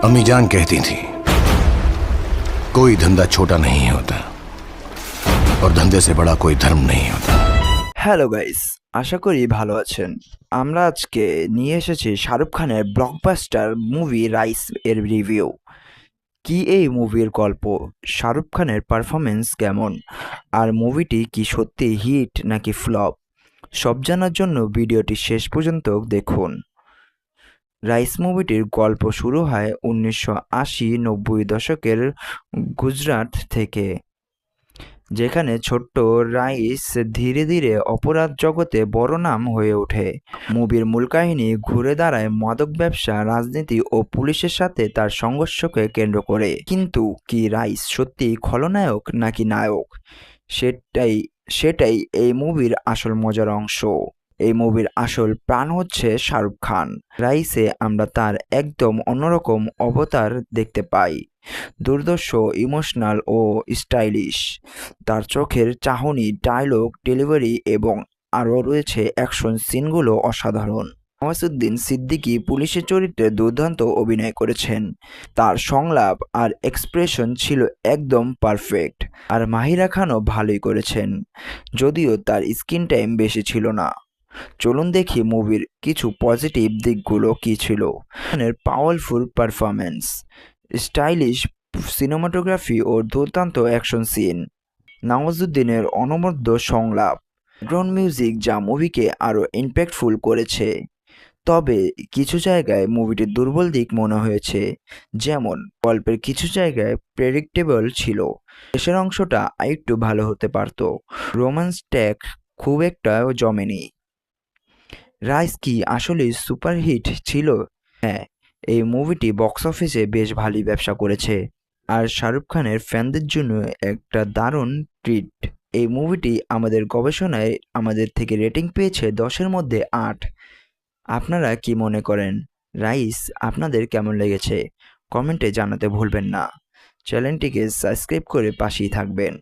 अम्मी जान कहती थी कोई धंधा छोटा नहीं होता और धंधे से बड़ा कोई धर्म नहीं होता হ্যালো গাইস আশা করি ভালো আছেন আমরা আজকে নিয়ে এসেছি শাহরুখ খানের ব্লকবাস্টার মুভি রাইস এর রিভিউ কি এই মুভির গল্প শাহরুখ খানের পারফরমেন্স কেমন আর মুভিটি কি সত্যি হিট নাকি ফ্লপ সব জানার জন্য ভিডিওটি শেষ পর্যন্ত দেখুন রাইস মুভিটির গল্প শুরু হয় উনিশশো আশি নব্বই দশকের গুজরাট থেকে, যেখানে ছোট্ট রাইস ধীরে ধীরে অপরাধ জগতে বড় নাম হয়ে ওঠে। মুভির মূল কাহিনী ঘুরে দাঁড়ায় মাদক ব্যবসা, রাজনীতি ও পুলিশের সাথে তার সংঘর্ষকে কেন্দ্র করে। কিন্তু কি রাইস সত্যি খলনায়ক নাকি নায়ক? সেটাই সেটাই এই মুভির আসল মজার অংশ। এই মুভির আসল প্রাণ হচ্ছে শাহরুখ খান। রাইসে আমরা তার একদম অন্যরকম অবতার দেখতে পাই। দুর্দর্শ, ইমোশনাল ও স্টাইলিশ। তার চোখের চাহনি, ডায়লগ, ডেলিভারি এবং আরও রয়েছে অ্যাকশন সিনগুলো অসাধারণ। নওয়াজুদ্দিন সিদ্দিকী পুলিশের চরিত্রে দুর্দান্ত অভিনয় করেছেন। তার সংলাপ আর এক্সপ্রেশন ছিল একদম পারফেক্ট। আর মাহিরা খানও ভালোই করেছেন। যদিও তার স্ক্রিন টাইম বেশি ছিল না। চলুন দেখি মুভির কিছু পজিটিভ দিকগুলো কী ছিল। পাওয়ারফুল পারফরমেন্স স্টাইলিশ সিনেমাটোগ্রাফি ও দুর্দান্ত অ্যাকশন সিন নওয়াজুদ্দিনের অনবদ্য সংলাপ ব্যাকগ্রাউন্ড মিউজিক যা মুভিকে আরও ইম্প্যাক্টফুল করেছে। তবে কিছু জায়গায় মুভিটির দুর্বল দিক মনে হয়েছে, যেমন গল্পের কিছু জায়গায় প্রেডিক্টেবল ছিল, শেষের অংশটা আরেকটু ভালো হতে পারত। রোমান্স ট্যাক খুব একটা জমেনি। রাইস কি আসলে সুপারহিট ছিল? হ্যাঁ এই মুভিটি বক্স অফিসে বেশ ভালোই ব্যবসা করেছে। আর শাহরুখ খানের ফ্যানদের জন্য একটা দারুণ ট্রিট। এই মুভিটি আমাদের গবেষণায় আমাদের থেকে রেটিং পেয়েছে দশের মধ্যে আট। আপনারা কি মনে করেন? রাইস, আপনাদের কেমন লেগেছে? কমেন্টে জানাতে ভুলবেন না। চ্যানেলটিকে সাবস্ক্রাইব করে পাশেই থাকবেন।